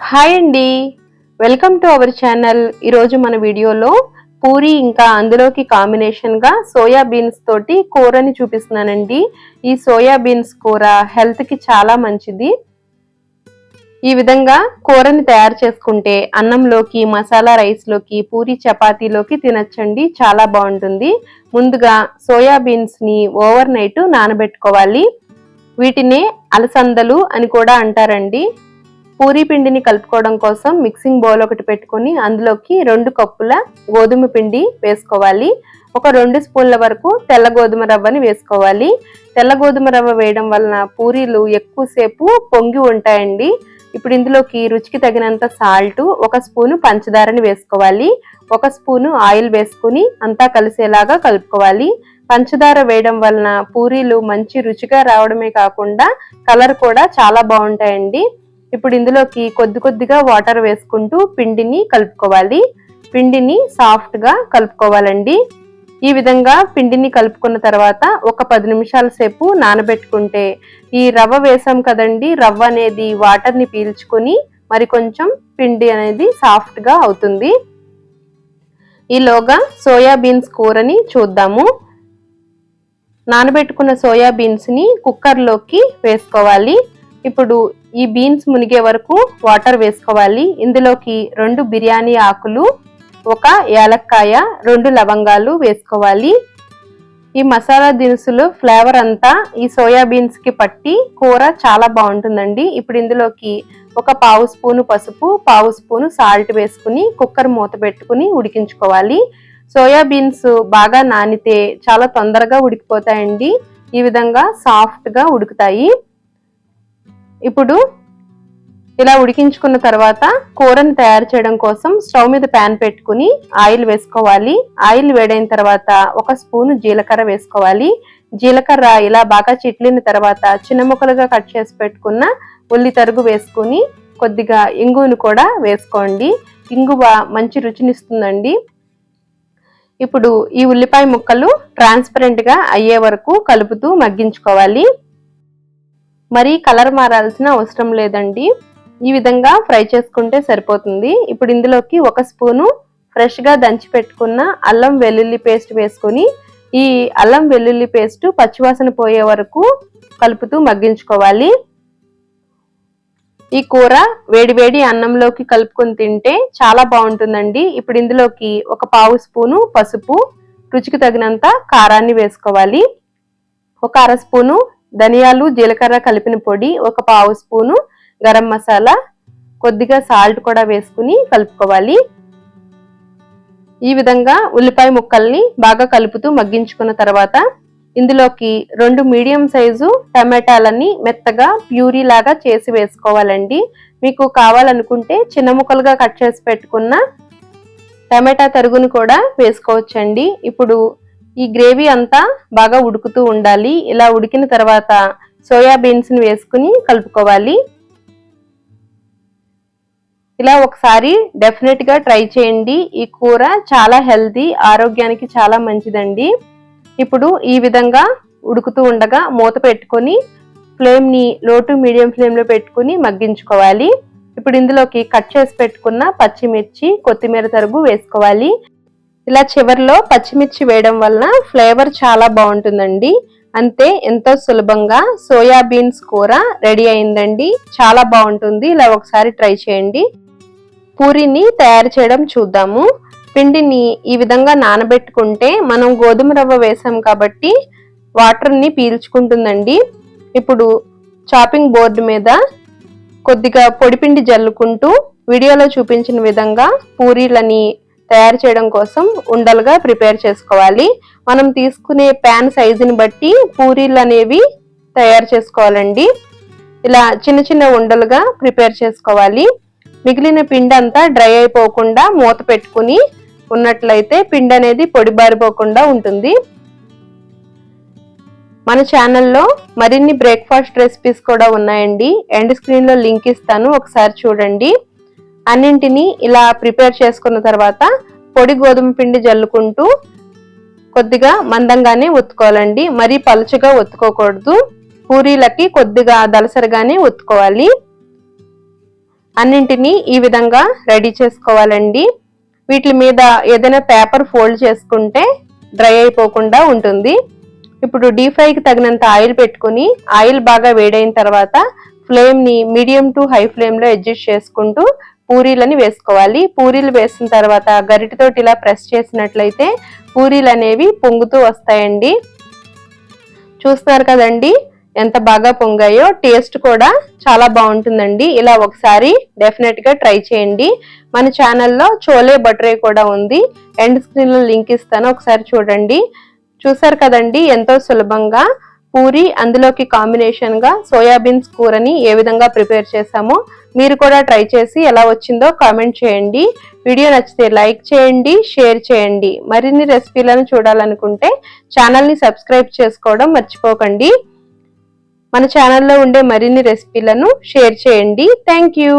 Hi అండి. Welcome to our channel. ఈరోజు మన వీడియోలో పూరి ఇంకా అందులోకి కాంబినేషన్గా సోయా బీన్స్ తోటి కూరని చూపిస్తున్నానండి. ఈ సోయా బీన్స్ కూర హెల్త్కి చాలా మంచిది. ఈ విధంగా కూరని తయారు చేసుకుంటే అన్నంలోకి మసాలా రైస్లోకి పూరి చపాతీలోకి తినచ్చండి. చాలా బాగుంటుంది. ముందుగా సోయా బీన్స్ని ఓవర్ నైట్ నానబెట్టుకోవాలి. వీటినే అలసందలు అని కూడా అంటారండి. పూరీ పిండిని కలుపుకోవడం కోసం మిక్సింగ్ బౌల్ ఒకటి పెట్టుకొని అందులోకి రెండు కప్పుల గోధుమ పిండి వేసుకోవాలి. ఒక రెండు స్పూన్ల వరకు తెల్ల గోధుమ రవ్వని వేసుకోవాలి. తెల్ల గోధుమ రవ్వ వేయడం వలన పూరీలు ఎక్కువసేపు పొంగి ఉంటాయండి. ఇప్పుడు ఇందులోకి రుచికి తగినంత సాల్ట్ ఒక స్పూను పంచదారని వేసుకోవాలి. ఒక స్పూను ఆయిల్ వేసుకుని అంతా కలిసేలాగా కలుపుకోవాలి. పంచదార వేయడం వలన పూరీలు మంచి రుచిగా రావడమే కాకుండా కలర్ కూడా చాలా బాగుంటాయండి. ఇప్పుడు ఇందులోకి కొద్ది కొద్దిగా వాటర్ వేసుకుంటూ పిండిని కలుపుకోవాలి. పిండిని సాఫ్ట్గా కలుపుకోవాలండి. ఈ విధంగా పిండిని కలుపుకున్న తర్వాత ఒక పది నిమిషాల సేపు నానబెట్టుకుంటే ఈ రవ్వ వేసాం కదండి రవ్వ అనేది వాటర్ని పీల్చుకొని మరి కొంచెం పిండి అనేది సాఫ్ట్గా అవుతుంది. ఈలోగా సోయా బీన్స్ కూరని చూద్దాము. నానబెట్టుకున్న సోయాబీన్స్ని కుక్కర్లోకి వేసుకోవాలి. ఇప్పుడు ఈ బీన్స్ మునిగే వరకు వాటర్ వేసుకోవాలి. ఇందులోకి రెండు బిర్యానీ ఆకులు ఒక యాలక్కాయ రెండు లవంగాలు వేసుకోవాలి. ఈ మసాలా దినుసులు ఫ్లేవర్ అంతా ఈ సోయా బీన్స్కి పట్టి కూర చాలా బాగుంటుందండి. ఇప్పుడు ఇందులోకి ఒక పావు స్పూను పసుపు పావు స్పూను సాల్ట్ వేసుకుని కుక్కర్ మూత పెట్టుకుని ఉడికించుకోవాలి. సోయా బీన్స్ బాగా నానితే చాలా తొందరగా ఉడికిపోతాయండి. ఈ విధంగా సాఫ్ట్గా ఉడుకుతాయి. ఇప్పుడు ఇలా ఉడికించుకున్న తర్వాత కూరని తయారు చేయడం కోసం స్టవ్ మీద ప్యాన్ పెట్టుకుని ఆయిల్ వేసుకోవాలి. ఆయిల్ వేడైన తర్వాత ఒక స్పూను జీలకర్ర వేసుకోవాలి. జీలకర్ర ఇలా బాగా చిట్లిన తర్వాత చిన్న ముక్కలుగా కట్ చేసి పెట్టుకున్న ఉల్లి తరుగు వేసుకుని కొద్దిగా ఇంగువను కూడా వేసుకోండి. ఇంగువ మంచి రుచినిస్తుందండి. ఇప్పుడు ఈ ఉల్లిపాయ ముక్కలు ట్రాన్స్పరెంట్గా అయ్యే వరకు కలుపుతూ మగ్గించుకోవాలి. మరీ కలర్ మారాల్సిన అవసరం లేదండి. ఈ విధంగా ఫ్రై చేసుకుంటే సరిపోతుంది. ఇప్పుడు ఇందులోకి ఒక స్పూను ఫ్రెష్గా దంచి పెట్టుకున్న అల్లం వెల్లుల్లి పేస్ట్ వేసుకొని ఈ అల్లం వెల్లుల్లి పేస్ట్ పచ్చివాసన పోయే వరకు కలుపుతూ మగ్గించుకోవాలి. ఈ కూర వేడివేడి అన్నంలోకి కలుపుకొని తింటే చాలా బాగుంటుందండి. ఇప్పుడు ఇందులోకి ఒక పావు స్పూను పసుపు రుచికి తగినంత కారాన్ని వేసుకోవాలి. ఒక అర స్పూను ధనియాలు జీలకర్ర కలిపిన పొడి ఒక పావు స్పూను గరం మసాలా కొద్దిగా సాల్ట్ కూడా వేసుకుని కలుపుకోవాలి. ఈ విధంగా ఉల్లిపాయ ముక్కల్ని బాగా కలుపుతూ మగ్గించుకున్న తర్వాత ఇందులోకి రెండు మీడియం సైజు టమాటాలని మెత్తగా ప్యూరీ లాగా చేసి వేసుకోవాలండి. మీకు కావాలనుకుంటే చిన్న ముక్కలుగా కట్ చేసి పెట్టుకున్న టమాటా తరుగును కూడా వేసుకోవచ్చండి. ఇప్పుడు ఈ గ్రేవీ అంతా బాగా ఉడుకుతూ ఉండాలి. ఇలా ఉడికిన తర్వాత సోయా బీన్స్ని వేసుకుని కలుపుకోవాలి. ఇలా ఒకసారి డెఫినెట్గా ట్రై చేయండి. ఈ కూర చాలా హెల్తీ ఆరోగ్యానికి చాలా మంచిదండి. ఇప్పుడు ఈ విధంగా ఉడుకుతూ ఉండగా మూత పెట్టుకొని ఫ్లేమ్ని లో టు మీడియం ఫ్లేమ్లో పెట్టుకుని మగ్గించుకోవాలి. ఇప్పుడు ఇందులోకి కట్ చేసి పెట్టుకున్న పచ్చిమిర్చి కొత్తిమీర తరుగు వేసుకోవాలి. ఇలా చివరిలో పచ్చిమిర్చి వేయడం వలన ఫ్లేవర్ చాలా బాగుంటుందండి. అంతే ఎంతో సులభంగా సోయా బీన్స్ కూర రెడీ అయిందండి. చాలా బాగుంటుంది. ఇలా ఒకసారి ట్రై చేయండి. పూరిని తయారు చేయడం చూద్దాము. పిండిని ఈ విధంగా నానబెట్టుకుంటే మనం గోధుమ రవ్వ వేసాం కాబట్టి వాటర్ని పీల్చుకుంటుందండి. ఇప్పుడు చాపింగ్ బోర్డు మీద కొద్దిగా పొడిపిండి జల్లుకుంటూ వీడియోలో చూపించిన విధంగా పూరీలని తయారు చేయడం కోసం ఉండలుగా ప్రిపేర్ చేసుకోవాలి. మనం తీసుకునే ప్యాన్ సైజుని బట్టి పూరీలు అనేవి తయారు చేసుకోవాలండి. ఇలా చిన్న చిన్న ఉండలుగా ప్రిపేర్ చేసుకోవాలి. మిగిలిన పిండి అంతా డ్రై అయిపోకుండా మూత పెట్టుకుని ఉన్నట్లయితే పిండి అనేది పొడిబారిపోకుండా ఉంటుంది. మన ఛానల్లో మరిన్ని బ్రేక్ఫాస్ట్ రెసిపీస్ కూడా ఉన్నాయండి. ఎండ్ స్క్రీన్లో లింక్ ఇస్తాను. ఒకసారి చూడండి. అన్నింటినీ ఇలా ప్రిపేర్ చేసుకున్న తర్వాత పొడి గోధుమ పిండి జల్లుకుంటూ కొద్దిగా మందంగానే ఒత్తుకోవాలండి. మరీ పలుచగా ఒత్తుకోకూడదు. పూరీలకి కొద్దిగా దలసరిగానే ఒత్తుకోవాలి. అన్నింటినీ ఈ విధంగా రెడీ చేసుకోవాలండి. వీటి మీద ఏదైనా పేపర్ ఫోల్డ్ చేసుకుంటే డ్రై అయిపోకుండా ఉంటుంది. ఇప్పుడు డీప్ ఫ్రైకి తగినంత ఆయిల్ పెట్టుకుని ఆయిల్ బాగా వేడైన తర్వాత ఫ్లేమ్ని మీడియం టు హై ఫ్లేమ్లో అడ్జస్ట్ చేసుకుంటూ పూరీలని వేసుకోవాలి. పూరీలు వేసిన తర్వాత గరిటతోటి ఇలా ప్రెస్ చేసినట్లయితే పూరీలు అనేవి పొంగుతూ వస్తాయండి. చూస్తున్నారు కదండి? ఎంత బాగా పొంగాయో టేస్ట్ కూడా చాలా బాగుంటుందండి. ఇలా ఒకసారి డెఫినెట్గా ట్రై చేయండి. మన ఛానల్లో చోలే బటరే కూడా ఉంది. ఎండ్ స్క్రీన్లో లింక్ ఇస్తాను. ఒకసారి చూడండి. చూసారు కదండి? ఎంతో సులభంగా పూరి అందులోకి కాంబినేషన్గా సోయాబీన్స్ కూరని ఏ విధంగా ప్రిపేర్ చేసామో మీరు కూడా ట్రై చేసి ఎలా వచ్చిందో కామెంట్ చేయండి. వీడియో నచ్చితే లైక్ చేయండి షేర్ చేయండి. మరిన్ని రెసిపీలను చూడాలనుకుంటే ఛానల్ని సబ్స్క్రైబ్ చేసుకోవడం మర్చిపోకండి. మన ఛానల్లో ఉండే మరిన్ని రెసిపీలను షేర్ చేయండి. Thank you